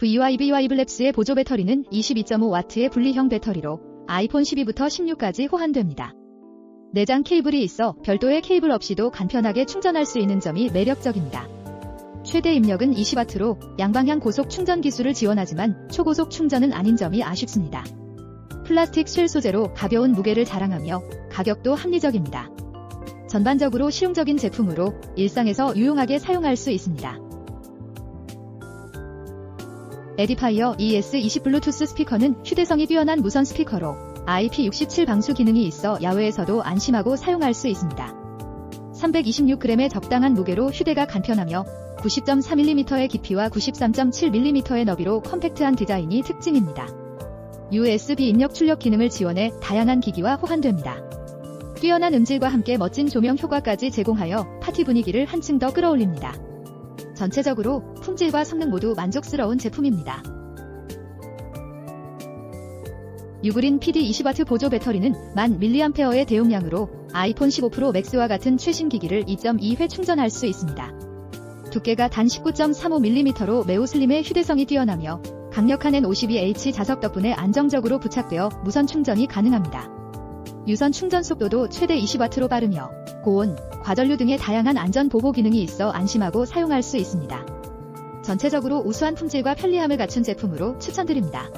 VYBY 블랩스의 보조 배터리는 22.5W의 분리형 배터리로 아이폰 12부터 16까지 호환됩니다. 내장 케이블이 있어 별도의 케이블 없이도 간편하게 충전할 수 있는 점이 매력적입니다. 최대 입력은 20W로 양방향 고속 충전 기술을 지원하지만 초고속 충전은 아닌 점이 아쉽습니다. 플라스틱 쉘 소재로 가벼운 무게를 자랑하며 가격도 합리적입니다. 전반적으로 실용적인 제품으로 일상에서 유용하게 사용할 수 있습니다. 에디파이어 ES20 블루투스 스피커는 휴대성이 뛰어난 무선 스피커로 IP67 방수 기능이 있어 야외에서도 안심하고 사용할 수 있습니다. 326g의 적당한 무게로 휴대가 간편하며 90.4mm의 깊이와 93.7mm의 너비로 컴팩트한 디자인이 특징입니다. USB 입력 출력 기능을 지원해 다양한 기기와 호환됩니다. 뛰어난 음질과 함께 멋진 조명 효과까지 제공하여 파티 분위기를 한층 더 끌어올립니다. 전체적으로 품질과 성능 모두 만족스러운 제품입니다. 유그린 PD 20W 보조 배터리는 1000mAh의 대용량으로 아이폰 15 프로 맥스와 같은 최신 기기를 2.2회 충전할 수 있습니다. 두께가 단 19.35mm로 매우 슬림해 휴대성이 뛰어나며 강력한 N52H 자석 덕분에 안정적으로 부착되어 무선 충전이 가능합니다. 유선 충전 속도도 최대 20W로 빠르며 고온, 과전류 등의 다양한 안전 보호 기능이 있어 안심하고 사용할 수 있습니다. 전체적으로 우수한 품질과 편리함을 갖춘 제품으로 추천드립니다.